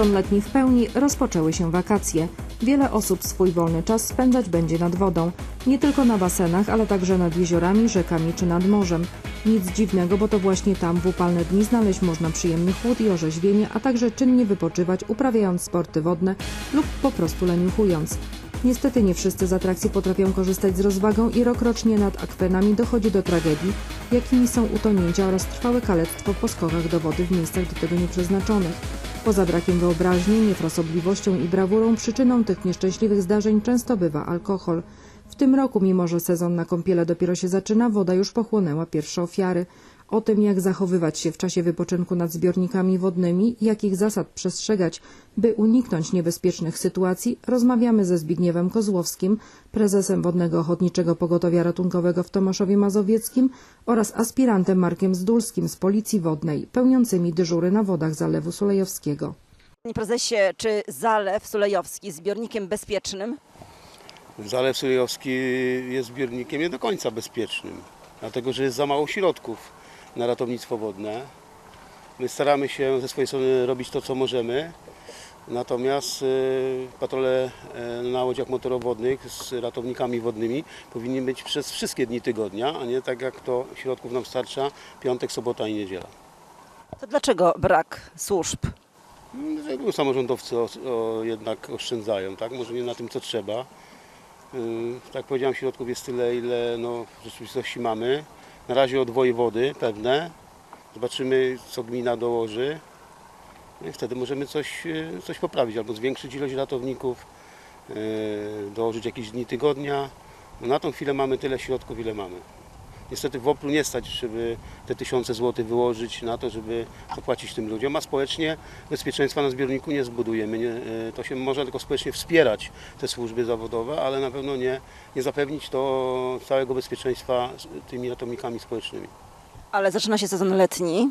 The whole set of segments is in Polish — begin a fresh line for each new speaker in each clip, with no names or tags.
Sezon letni w pełni, rozpoczęły się wakacje. Wiele osób swój wolny czas spędzać będzie nad wodą. Nie tylko na basenach, ale także nad jeziorami, rzekami czy nad morzem. Nic dziwnego, bo to właśnie tam w upalne dni znaleźć można przyjemny chłód i orzeźwienie, a także czynnie wypoczywać, uprawiając sporty wodne lub po prostu leniuchując. Niestety nie wszyscy z atrakcji potrafią korzystać z rozwagą i rokrocznie nad akwenami dochodzi do tragedii, jakimi są utonięcia oraz trwałe kalectwo po skokach do wody w miejscach do tego nieprzeznaczonych. Poza brakiem wyobraźni, niefrasobliwością i brawurą przyczyną tych nieszczęśliwych zdarzeń często bywa alkohol. W tym roku, mimo że sezon na kąpiele dopiero się zaczyna, woda już pochłonęła pierwsze ofiary. O tym, jak zachowywać się w czasie wypoczynku nad zbiornikami wodnymi i jakich zasad przestrzegać, by uniknąć niebezpiecznych sytuacji, rozmawiamy ze Zbigniewem Kozłowskim, prezesem Wodnego Ochotniczego Pogotowia Ratunkowego w Tomaszowie Mazowieckim oraz aspirantem Markiem Zdulskim z Policji Wodnej, pełniącymi dyżury na wodach Zalewu Sulejowskiego.
Panie prezesie, czy Zalew Sulejowski jest zbiornikiem bezpiecznym?
Zalew Sulejowski jest zbiornikiem nie do końca bezpiecznym, dlatego że jest za mało środków na ratownictwo wodne. My staramy się ze swojej strony robić to, co możemy, natomiast y, patrole y, na łodziach motorowodnych z ratownikami wodnymi powinni być przez wszystkie dni tygodnia, a nie tak jak to środków nam starcza piątek, sobota i niedziela.
To dlaczego brak służb?
Reguły samorządowcy o, o, jednak oszczędzają, tak? Może nie na tym, co trzeba. Yy, Tak jak powiedziałem, środków jest tyle, ile no, w rzeczywistości mamy. Na razie od wojewody pewne. Zobaczymy, co gmina dołoży. No i wtedy możemy coś, yy, coś poprawić, albo zwiększyć ilość ratowników, yy, dołożyć jakieś dni tygodnia. No, na tą chwilę mamy tyle środków, ile mamy. Niestety w Oplu nie stać, żeby te tysiące złotych wyłożyć na to, żeby zapłacić tym ludziom, a społecznie bezpieczeństwa na zbiorniku nie zbudujemy. Nie, e, to się można tylko społecznie wspierać te służby zawodowe, ale na pewno nie, nie zapewnić to całego bezpieczeństwa tymi ratownikami społecznymi.
Ale zaczyna się sezon letni,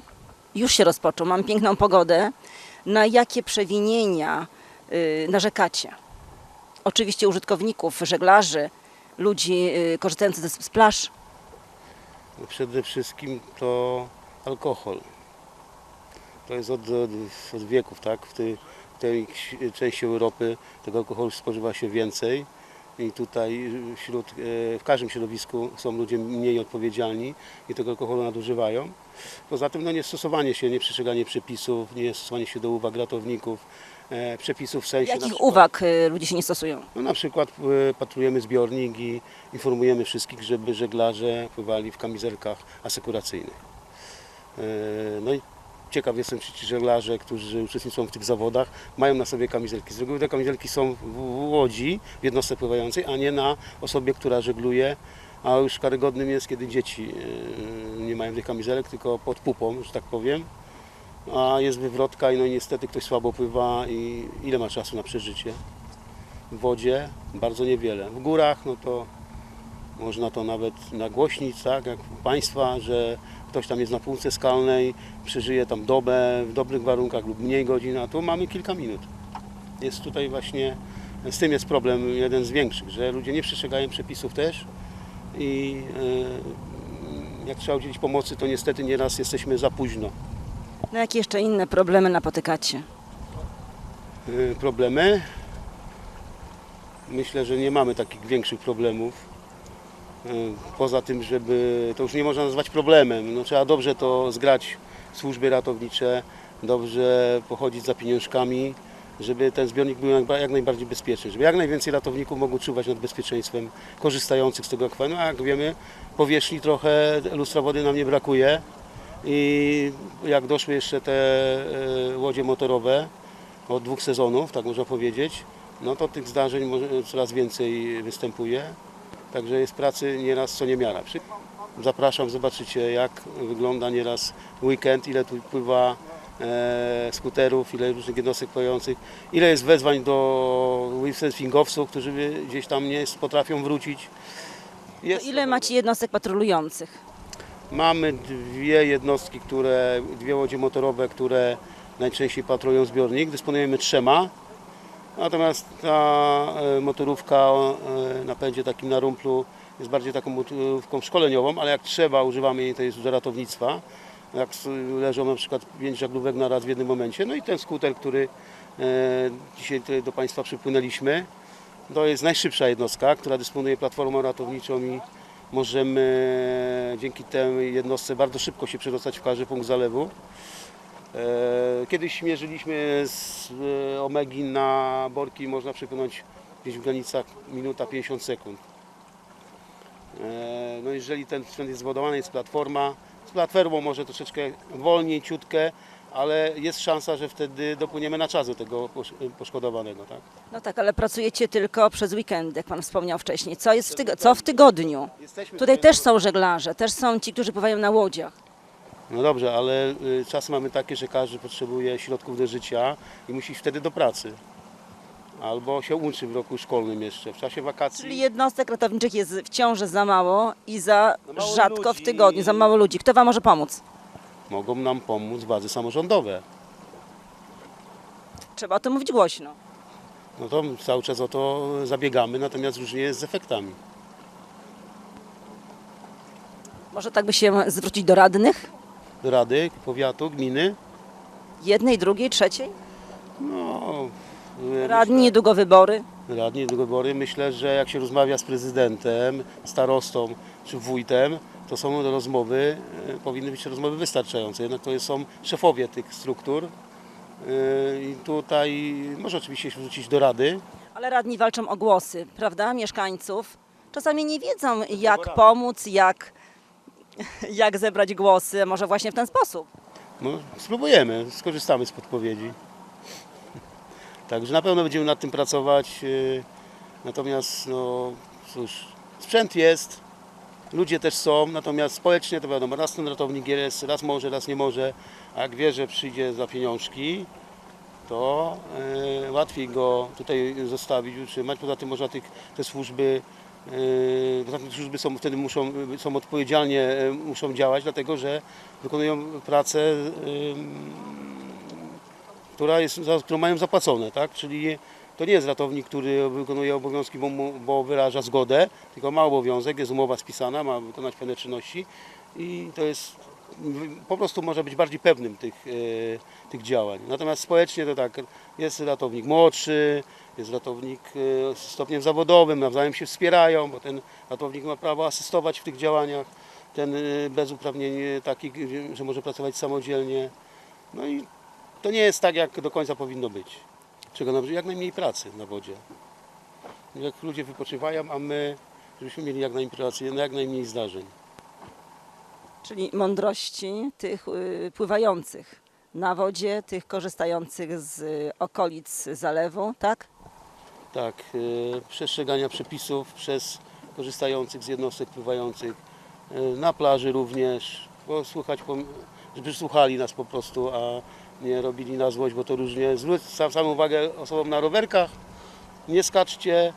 już się rozpoczął, mamy piękną pogodę. Na jakie przewinienia y, narzekacie? Oczywiście użytkowników, żeglarzy, ludzi y, korzystających z plaż.
No Przede wszystkim to alkohol. To jest od, od, wieków, tak? W tej, w tej części Europy tego alkoholu spożywa się więcej i tutaj wśród, e, w każdym środowisku są ludzie mniej odpowiedzialni i tego alkoholu nadużywają. Poza tym no, niestosowanie się, nieprzestrzeganie przepisów, niestosowanie się do uwag ratowników, e, przepisów w sensie...
Jakich
przykład-
uwag y, ludzie się nie stosują?
no na przykład patrujemy zbiornik i informujemy wszystkich, żeby żeglarze pływali w kamizelkach asekuracyjnych. E, No i ciekaw jestem, czy ci żeglarze, którzy uczestniczą w tych zawodach, mają na sobie kamizelki. Z reguły te kamizelki są w łodzi, w jednostce pływającej, a nie na osobie, która żegluje. A już karygodnym jest, kiedy dzieci e, nie mają tych kamizelek, tylko pod pupą, że tak powiem. A jest wywrotka i no niestety ktoś słabo pływa i ile ma czasu na przeżycie? w wodzie bardzo niewiele. W górach no to można to nawet nagłośnić, tak jak Państwa, że ktoś tam jest na półce skalnej, przeżyje tam dobę w dobrych warunkach lub mniej godzin, a tu mamy kilka minut. Jest tutaj właśnie, z tym jest problem jeden z większych, że ludzie nie przestrzegają przepisów też i e, jak trzeba udzielić pomocy, to niestety nieraz jesteśmy za późno.
Na jakie jeszcze inne problemy napotykacie?
y, problemy. Myślę, że nie mamy takich większych problemów. Y, Poza tym, żeby to już nie można nazwać problemem. No, trzeba dobrze to zgrać służby ratownicze, dobrze pochodzić za pieniążkami, żeby ten zbiornik był jak- najbardziej bezpieczny, żeby jak najwięcej ratowników mogło czuwać nad bezpieczeństwem korzystających z tego akwenu. A jak wiemy, powierzchni trochę lustra wody nam nie brakuje i jak doszły jeszcze te e, łodzie motorowe, od dwóch sezonów, tak można powiedzieć, no to tych zdarzeń coraz więcej występuje. Także jest pracy nieraz co niemiara. Zapraszam, zobaczycie jak wygląda nieraz weekend, ile tu pływa e, skuterów, ile różnych jednostek pływających, ile jest wezwań do windsurfingowców, którzy gdzieś tam nie potrafią wrócić. Jest
ile macie jednostek patrolujących?
Mamy dwie jednostki, które, dwie łodzie motorowe, które najczęściej patrolują zbiornik. Dysponujemy trzema. Natomiast ta e, motorówka e, napędzie takim na rumplu jest bardziej taką motorówką szkoleniową, ale jak trzeba używamy jej to jest do ratownictwa. jak leżą na przykład pięć żaglówek na raz w jednym momencie. No i ten skuter, który e, dzisiaj do Państwa przypłynęliśmy, to jest najszybsza jednostka, która dysponuje platformą ratowniczą i możemy dzięki tej jednostce bardzo szybko się przedostać w każdy punkt zalewu. E, Kiedyś mierzyliśmy z e, Omegi na Borki, można przepłynąć gdzieś w granicach minuta 50 sekund. E, No jeżeli ten sprzęt jest zbudowany, jest platforma, z platformą może troszeczkę wolniej, ciutkę, ale jest szansa, że wtedy dopłyniemy na czas do tego posz- poszkodowanego. Tak?
No tak, ale pracujecie tylko przez weekend, jak pan wspomniał wcześniej. Co jest w, co w tygodniu?
Jesteśmy
Tutaj
tutaj
też są żeglarze, też są ci, którzy pływają na łodziach.
No dobrze, ale y, czasy mamy takie, że każdy potrzebuje środków do życia i musi iść wtedy do pracy. Albo się uczy w roku szkolnym jeszcze. W czasie wakacji
Czyli jednostek ratowniczych jest wciąż za mało i za
mało
rzadko w
ludzi.
tygodniu, za mało ludzi. Kto wam może pomóc?
mogą nam pomóc władze samorządowe.
Trzeba o tym mówić głośno.
No to cały czas o to zabiegamy, natomiast różnie jest z efektami.
Może tak by się zwrócić do radnych?
Do Rady, powiatu, gminy.
Jednej, drugiej, trzeciej?
No,
Radni, niedługo wybory.
radni do wybory. Myślę, że jak się rozmawia z prezydentem, starostą czy wójtem, to są rozmowy, y, powinny być rozmowy wystarczające. Jednak to są szefowie tych struktur. Y, I tutaj może oczywiście się wrzucić do rady.
Ale radni walczą o głosy, prawda, mieszkańców. Czasami nie wiedzą, jak pomóc, jak, jak zebrać głosy. Może właśnie w ten sposób.
No, spróbujemy, skorzystamy z podpowiedzi. Także na pewno będziemy nad tym pracować. y, Natomiast, no cóż, sprzęt jest, ludzie też są, natomiast społecznie to wiadomo, raz ten ratownik jest, raz może, raz nie może, a jak wie, że przyjdzie za pieniążki, to y, łatwiej go tutaj zostawić, utrzymać. Poza tym można tych, te służby, y, poza tym te służby są, wtedy muszą, są odpowiedzialnie, y, muszą działać, dlatego że wykonują pracę, y, która jest, którą mają zapłacone, tak? Czyli to nie jest ratownik, który wykonuje obowiązki, bo, mu, bo wyraża zgodę, tylko ma obowiązek, jest umowa spisana, ma wykonać pewne czynności i to jest po prostu może być bardziej pewnym tych, e, tych działań. Natomiast społecznie to tak, jest ratownik młodszy, jest ratownik e, z stopniem zawodowym, nawzajem się wspierają, bo ten ratownik ma prawo asystować w tych działaniach, ten e, bez uprawnień że może pracować samodzielnie. No i to nie jest tak, jak do końca powinno być. Czego jak najmniej pracy na wodzie. Jak ludzie wypoczywają, a my, żebyśmy mieli jak najmniej pracy, jak najmniej zdarzeń.
Czyli mądrości tych y, pływających na wodzie, tych korzystających z y, okolic zalewu, tak?
Tak, e, przestrzegania przepisów przez korzystających z jednostek pływających. Na plaży również, posłuchać, pom- żeby słuchali nas po prostu, a nie robili na złość, bo to różnie. Zwróć sam, samą uwagę osobom na rowerkach, nie skaczcie,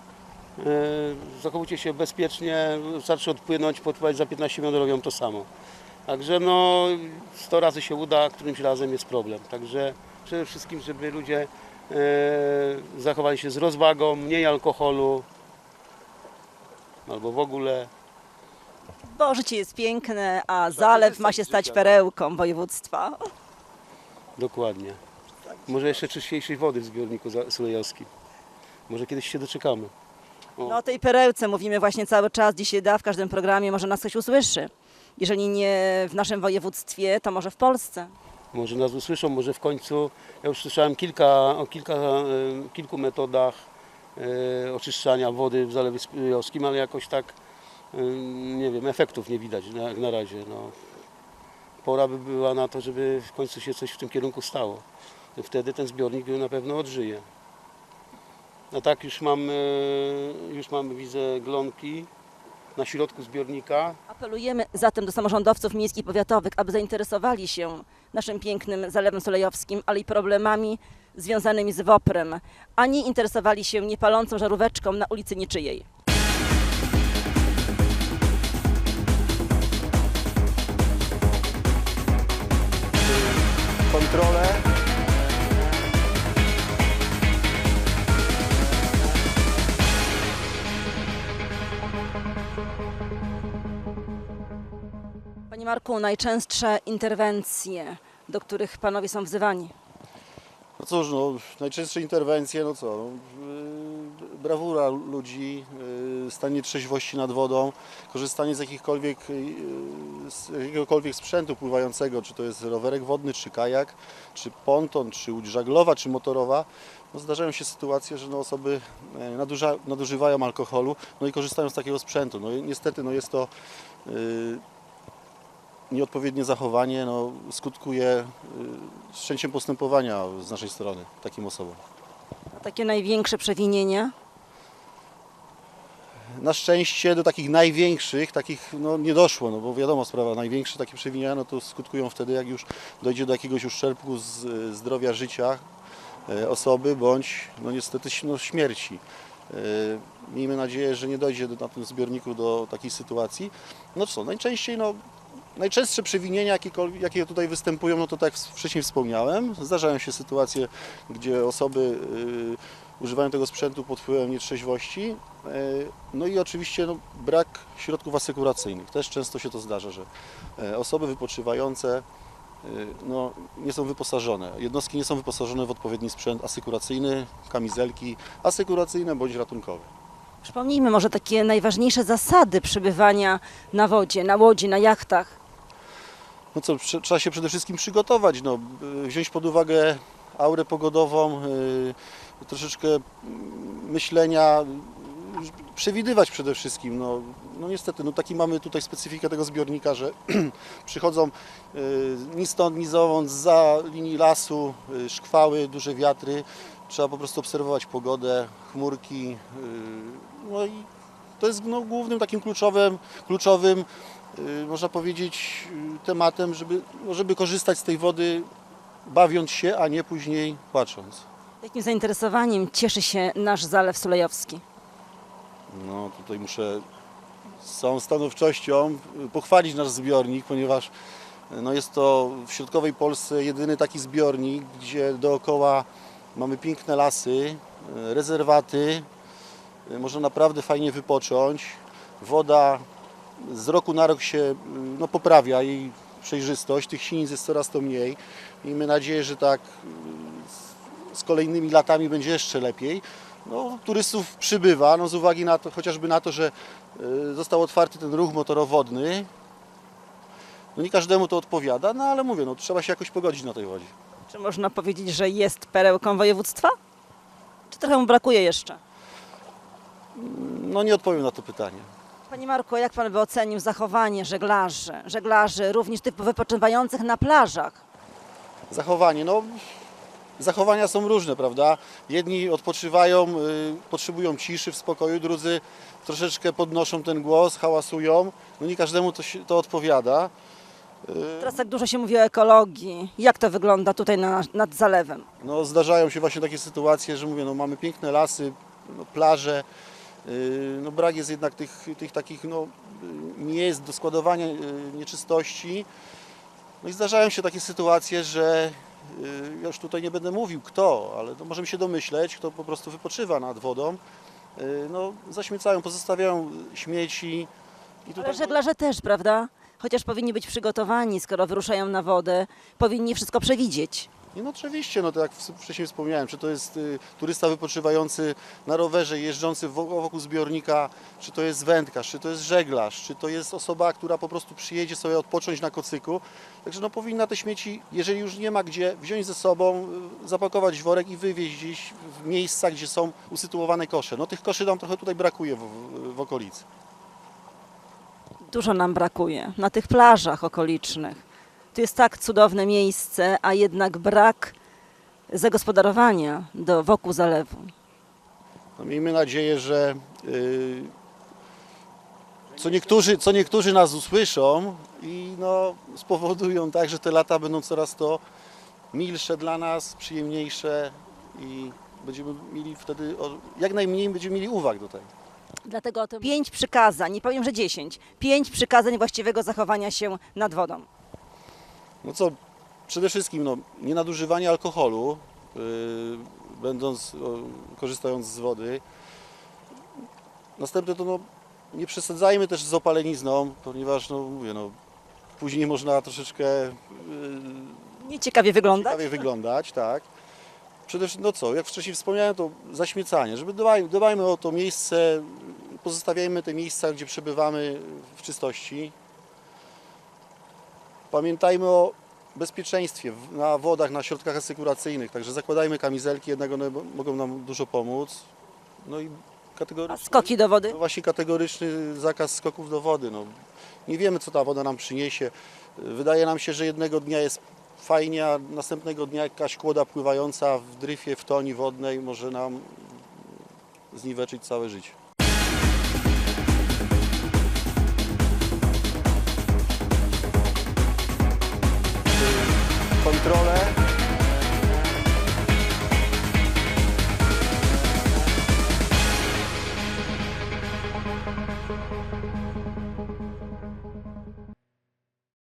zachowujcie się bezpiecznie, wystarczy odpłynąć, podpływać za 15 minut robią to samo. Także no 100 razy się uda, którymś razem jest problem. Także przede wszystkim, żeby ludzie e, zachowali się z rozwagą, mniej alkoholu albo w ogóle.
Bo życie jest piękne, a zalew ma się stać
życia.
perełką województwa.
Dokładnie. Może jeszcze czyściejszej wody w zbiorniku za- sulejowskim. Może kiedyś się doczekamy.
No o tej perełce mówimy właśnie cały czas, dzisiaj da w każdym programie, może nas ktoś usłyszy. Jeżeli nie w naszym województwie, to może w Polsce.
Może nas usłyszą, może w końcu. Ja już słyszałem kilka, o kilka, e, kilku metodach e, oczyszczania wody w Zalewie Sulejowskim, ale jakoś tak e, nie wiem, efektów nie widać na, jak na razie. No. Pora by była na to, żeby w końcu się coś w tym kierunku stało. Wtedy ten zbiornik na pewno odżyje. No tak, już mamy, już mamy widzę glonki na środku zbiornika.
Apelujemy zatem do samorządowców miejskich i powiatowych, aby zainteresowali się naszym pięknym Zalewem Solejowskim, ale i problemami związanymi z WOPR-em, a nie interesowali się niepalącą żaróweczką na ulicy niczyjej. Panie Marku, najczęstsze interwencje, do których panowie są wzywani.
No cóż, no, najczęstsze interwencje, no co, no, yy, brawura ludzi, yy, stanie trzeźwości nad wodą, korzystanie z jakichkolwiek, yy, z jakiegokolwiek sprzętu pływającego, czy to jest rowerek wodny, czy kajak, czy ponton, czy łódź żaglowa, czy motorowa. No, zdarzają się sytuacje, że no, osoby e, nadużywają alkoholu no i korzystają z takiego sprzętu. No niestety no, jest to nieodpowiednie zachowanie no, skutkuje y, wszczęciem postępowania z naszej strony takim osobom.
A takie największe przewinienia?
Na szczęście do takich największych, takich no, nie doszło, no bo wiadomo sprawa, największe takie przewinienia no, to skutkują wtedy, jak już dojdzie do jakiegoś uszczerbku z y, zdrowia życia y, osoby, bądź no, niestety no, śmierci. Miejmy nadzieję, że nie dojdzie do, na tym zbiorniku do takiej sytuacji. No co, najczęściej no, Najczęstsze przewinienia, jakie tutaj występują, no to tak wcześniej wspomniałem, zdarzają się sytuacje, gdzie osoby y, używają tego sprzętu pod wpływem nietrzeźwości. Y, no i oczywiście no, brak środków asekuracyjnych. Też często się to zdarza, że y, osoby wypoczywające y, no, nie są wyposażone. Jednostki nie są wyposażone w odpowiedni sprzęt asekuracyjny, kamizelki asekuracyjne bądź ratunkowe.
Przypomnijmy może takie najważniejsze zasady przebywania na wodzie, na łodzi, na jachtach.
No co, trzeba się przede wszystkim przygotować, no, y, wziąć pod uwagę aurę pogodową, y, troszeczkę mm, myślenia, y, przewidywać przede wszystkim. No, no niestety, no taki mamy tutaj specyfikę tego zbiornika, że przychodzą y, ni stąd, ni zowąd, za linii lasu, y, szkwały, duże wiatry. Trzeba po prostu obserwować pogodę, chmurki. y, No i to jest no, głównym takim kluczowym, kluczowym y, można powiedzieć, y, tematem, żeby, no, żeby korzystać z tej wody bawiąc się, a nie później płacząc.
Jakim zainteresowaniem cieszy się nasz Zalew Sulejowski?
No tutaj muszę z całą stanowczością y, pochwalić nasz zbiornik, ponieważ no, jest to w środkowej Polsce jedyny taki zbiornik, gdzie dookoła mamy piękne lasy, rezerwaty, można naprawdę fajnie wypocząć. Woda z roku na rok się y, no, poprawia jej przejrzystość, tych sinic jest coraz to mniej. Miejmy nadzieję, że tak y, z- kolejnymi latami będzie jeszcze lepiej. No, turystów przybywa, no, z uwagi na to, chociażby na to, że y, został otwarty ten ruch motorowodny. No nie każdemu to odpowiada, no ale mówię, no, trzeba się jakoś pogodzić na tej wodzie.
Czy można powiedzieć, że jest perełką województwa? Czy trochę mu brakuje jeszcze?
No nie odpowiem na to pytanie.
Panie Marku, jak pan by ocenił zachowanie żeglarzy, żeglarzy również tych wypoczywających na plażach?
Zachowanie, no zachowania są różne, prawda? Jedni odpoczywają, y, potrzebują ciszy w spokoju, drudzy troszeczkę podnoszą ten głos, hałasują. No nie każdemu to, się, to odpowiada.
Teraz tak dużo się mówi o ekologii. Jak to wygląda tutaj na, nad zalewem?
No, zdarzają się właśnie takie sytuacje, że mówię, no, mamy piękne lasy, no, plaże, no, brak jest jednak tych, tych takich no, miejsc do składowania yy, nieczystości. No i zdarzają się takie sytuacje, że ja już tutaj nie będę mówił kto, ale możemy się domyśleć, kto po prostu wypoczywa nad wodą. No, zaśmiecają, pozostawiają śmieci. I
Ale żeglarze też, prawda? Chociaż powinni być przygotowani, skoro wyruszają na wodę, powinni wszystko przewidzieć.
No oczywiście, no to jak wcześniej wspomniałem, czy to jest y, turysta wypoczywający na rowerze, jeżdżący wo- wokół zbiornika, czy to jest wędkarz, czy to jest żeglarz, czy to jest osoba, która po prostu przyjedzie sobie odpocząć na kocyku. Także no powinna te śmieci, jeżeli już nie ma gdzie, wziąć ze sobą, y, zapakować worek i wywieźć gdzieś w miejsca, gdzie są usytuowane kosze. No tych koszy nam trochę tutaj brakuje w, w, w okolicy.
Dużo nam brakuje na tych plażach okolicznych. Tu jest tak cudowne miejsce, a jednak brak zagospodarowania do wokół zalewu.
No, miejmy nadzieję, że y, co, niektórzy, co niektórzy nas usłyszą i no, spowodują tak, że te lata będą coraz to milsze dla nas, przyjemniejsze i będziemy mieli wtedy o, jak najmniej będziemy mieli uwag do tego.
Dlatego to pięć przykazań, nie powiem, że dziesięć, pięć przykazań właściwego zachowania się nad wodą.
No co, przede wszystkim no, nie nadużywanie alkoholu, yy, będąc, o, korzystając z wody. Następne to no, nie przesadzajmy też z opalenizną, ponieważ no, mówię, no, później można troszeczkę y,
Nieciekawie wygląda.
ciekawie wyglądać, tak. Przede wszystkim, no co, jak wcześniej wspomniałem, to zaśmiecanie, żeby dbaj, dbajmy o to miejsce, pozostawiajmy te miejsca, gdzie przebywamy w czystości. Pamiętajmy o bezpieczeństwie na wodach, na środkach asekuracyjnych, także zakładajmy kamizelki, jednak one mogą nam dużo pomóc. No i
A
kategorycznie...
skoki do wody?
No właśnie kategoryczny zakaz skoków do wody. No. Nie wiemy, co ta woda nam przyniesie. Wydaje nam się, że jednego dnia jest fajnie, a następnego dnia jakaś kłoda pływająca w dryfie, w toni wodnej może nam zniweczyć całe życie. Kontrole